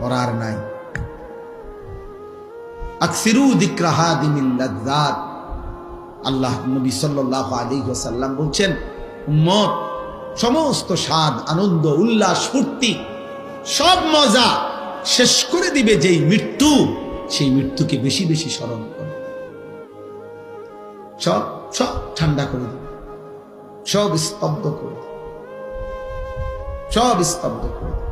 ওরা আর নাই। আকসিরু দিক্রাহা দিমিল্লাদ আল্লাহ নবী সাল্লাহ আলী সাল্লাম বলছেন, উম্মত, সমস্ত স্বাদ, আনন্দ, উল্লাস, ফুর্তি, সব মজা শেষ করে দিবে যেই মৃত্যু। সেই মৃত্যুকে বেশি বেশি স্মরণ করে। সব সব ঠান্ডা করে দিবে সব স্তব্ধ করে দিবে সব স্তব্ধ করে দিবে